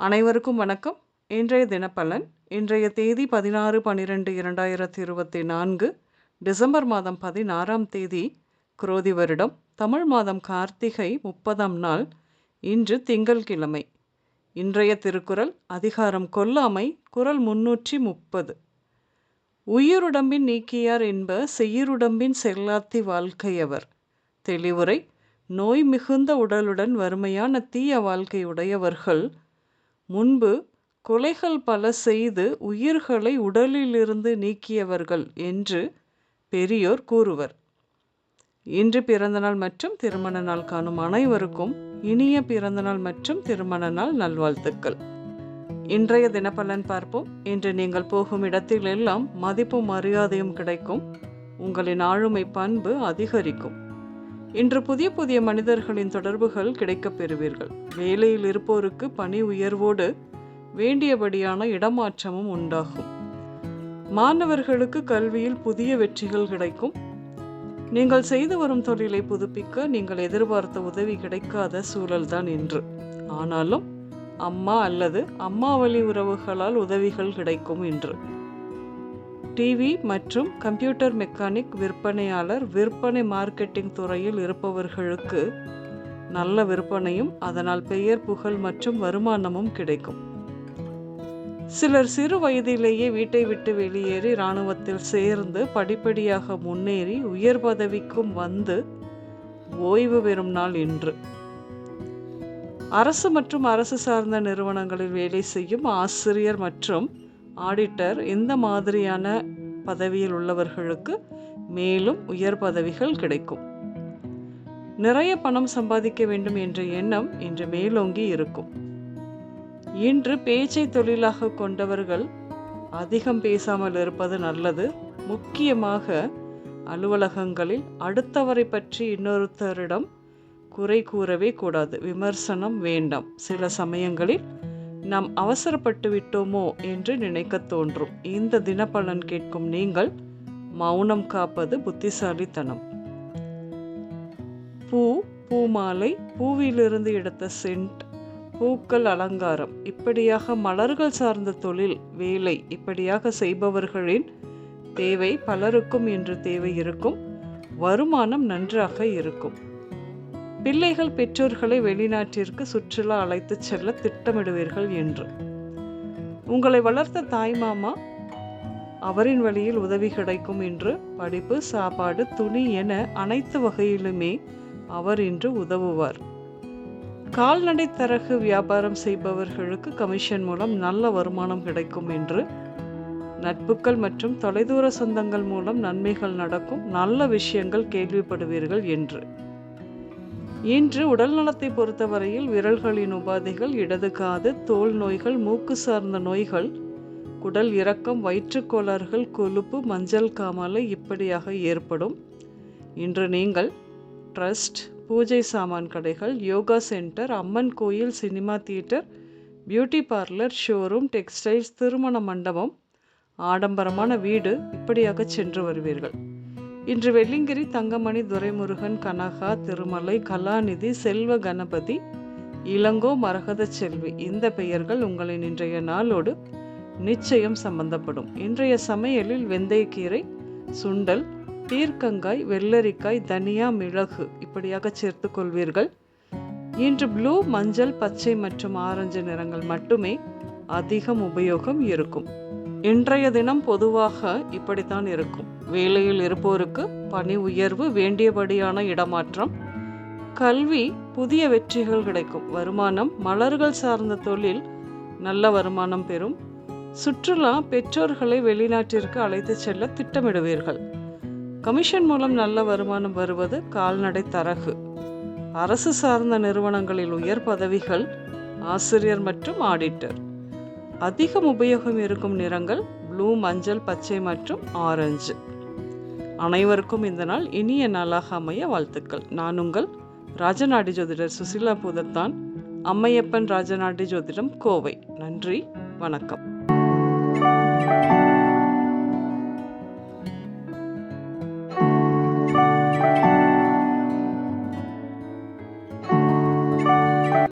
அனைவருக்கும் வணக்கம். இன்றைய தினப்பலன் இன்றைய தேதி பதினாறு பன்னிரெண்டு இரண்டாயிரத்தி இருபத்தி நான்கு டிசம்பர் மாதம் பதினாறாம் தேதி குரோதி வருடம் தமிழ் மாதம் கார்த்திகை முப்பதாம் நாள் இன்று திங்கள்கிழமை இன்றைய திருக்குறள் அதிகாரம் கொல்லாமை குரல் முன்னூற்றி முப்பது. உயிருடம்பின் நீக்கியார் என்ப செய்யிருடம்பின் செல்லாத்தி வாழ்க்கையவர். தெளிவுரை நோய் மிகுந்த உடலுடன் வறுமையான தீய வாழ்க்கை உடையவர்கள் முன்பு கொலைகள் பல செய்து உயிர்களை உடலிலிருந்து நீக்கியவர்கள் என்று பெரியோர் கூறுவர். இன்று பிறந்தநாள் மற்றும் திருமண நாள் காணும் அனைவருக்கும் இனிய பிறந்தநாள் மற்றும் திருமண நாள் நல்வாழ்த்துக்கள். இன்றைய தினப்பலன் பார்ப்போம். இன்று நீங்கள் போகும் இடத்தில் எல்லாம் மதிப்பும் மரியாதையும் கிடைக்கும். உங்களின் ஆளுமை பண்பு அதிகரிக்கும். இன்று புதிய புதிய மனிதர்களின் தொடர்புகள் கிடைக்கப் பெறுவீர்கள். வேலையில் இருப்போருக்கு பணி உயர்வோடு வேண்டியபடியான இடமாற்றமும் உண்டாகும். மாணவர்களுக்கு கல்வியில் புதிய வெற்றிகள் கிடைக்கும். நீங்கள் செய்து வரும் தொழிலை புதுப்பிக்க நீங்கள் எதிர்பார்த்த உதவி கிடைக்காத சூழல்தான் என்று ஆனாலும் அம்மா அல்லது அம்மா வழி உறவுகளால் உதவிகள் கிடைக்கும் என்று டிவி மற்றும் கம்ப்யூட்டர் மெக்கானிக் விற்பனையாளர் விற்பனை மார்க்கெட்டிங் துறையில் இருப்பவர்களுக்கு நல்ல விற்பனையும் அதனால் பெயர் புகழ் மற்றும் வருமானமும் கிடைக்கும். சிலர் சிறு வயதிலேயே வீட்டை விட்டு வெளியேறி இராணுவத்தில் சேர்ந்து படிப்படியாக முன்னேறி உயர் பதவிக்கும் வந்து ஓய்வு பெறும் நாள் இன்று. அரசு மற்றும் அரசு சார்ந்த நிறுவனங்களில் வேலை செய்யும் ஆசிரியர் மற்றும் ஆடிட்டர் இந்த மாதிரியான பதவியில் உள்ளவர்களுக்கு மேலும் உயர் பதவிகள் கிடைக்கும். நிறைய பணம் சம்பாதிக்க வேண்டும் என்ற எண்ணம் இன்று மேலோங்கி இருக்கும். இன்று பேச்சை தொழிலாக கொண்டவர்கள் அதிகம் பேசாமல் இருப்பது நல்லது. முக்கியமாக அலுவலகங்களில் அடுத்தவரை பற்றி இன்னொருத்தரிடம் குறை கூறவே கூடாது. விமர்சனம் வேண்டாம். சில சமயங்களில் நாம் அவசரப்பட்டு விட்டோமோ என்று நினைக்க தோன்றும். இந்த தினப்பலன் கேட்கும் நீங்கள் மௌனம் காப்பது புத்திசாலித்தனம். பூ பூமாலை பூவிலிருந்து எடுத்த சென்ட் பூக்கள் அலங்காரம். இப்படியாக மலர்கள் சார்ந்த தொழில் வேலை இப்படியாக செய்பவர்களின் தேவை பலருக்கும் என்று தேவை இருக்கும். வருமானம் நன்றாக இருக்கும். பிள்ளைகள் பெற்றோர்களை வெளிநாட்டிற்கு சுற்றுலா அழைத்து செல்ல திட்டமிடுவீர்கள் என்று. உங்களை வளர்த்த தாய்மாமா அவரின் வழியில் உதவி கிடைக்கும் என்று படிப்பு சாப்பாடு துணி என அனைத்து வகையிலுமே அவர் இன்று உதவுவார். கால்நடை தரகு வியாபாரம் செய்பவர்களுக்கு கமிஷன் மூலம் நல்ல வருமானம் கிடைக்கும் என்று நட்புகள் மற்றும் தொலைதூர சொந்தங்கள் மூலம் நன்மைகள் நடக்கும் நல்ல விஷயங்கள் கேள்விப்படுவீர்கள் என்று. இன்று உடல் நலத்தை பொறுத்தவரையில் விரல்களின் உபாதைகள் இடது காது தோல் நோய்கள் மூக்கு சார்ந்த நோய்கள் குடல் இறக்கம் வயிற்றுக்கோளாறுகள் கொழுப்பு மஞ்சள் காமாலை இப்படியாக ஏற்படும். இன்று நீங்கள் ட்ரஸ்ட் பூஜை சாமான் கடைகள் யோகா சென்டர் அம்மன் கோயில் cinema theatre beauty parlour showroom textiles திருமண மண்டபம் ஆடம்பரமான வீடு இப்படியாக சென்று வருவீர்கள். இன்று வெள்ளிங்கிரி தங்கமணி துரைமுருகன் கனகா திருமலை கலாநிதி செல்வ கணபதி இளங்கோ மரகத செல்வி. இந்த பெயர்கள் உங்களின் இன்றைய நாளோடு நிச்சயம் சம்பந்தப்படும். இன்றைய சமையலில் வெந்தயக்கீரை சுண்டல் பீர்க்கங்காய் வெள்ளரிக்காய் தனியா மிளகு இப்படியாக சேர்த்து கொள்வீர்கள். இன்று ப்ளூ மஞ்சள் பச்சை மற்றும் ஆரஞ்சு நிறங்கள் மட்டுமே அதிகம் உபயோகம் இருக்கும். இன்றைய தினம் பொதுவாக இப்படித்தான் இருக்கும். வேலையில் இருப்போருக்கு பணி உயர்வு வேண்டியபடியான இடமாற்றம் கல்வி புதிய வெற்றிகள் கிடைக்கும். வருமானம் மலர்கள் சார்ந்த தொழில் நல்ல வருமானம் பெறும். சுற்றுலா பெற்றோர்களை வெளிநாட்டிற்கு அழைத்து செல்ல திட்டமிடுவீர்கள். கமிஷன் மூலம் நல்ல வருமானம் வருவது கால்நடை தரகு. அரசு சார்ந்த நிறுவனங்களில் உயர் பதவிகள் ஆசிரியர் மற்றும் ஆடிட்டர். அதிகம் உபயோகம் இருக்கும் நிறங்கள் ப்ளூ மஞ்சள் பச்சை மற்றும் ஆரஞ்சு. அனைவருக்கும் இந்த நாள் இனிய நாளாக அமைய வாழ்த்துக்கள். நான் உங்கள் ராஜநாடி ஜோதிடர் சுசிலா பூதத்தான். அம்மையப்பன் ராஜநாடி ஜோதிடம் கோவை. நன்றி வணக்கம்.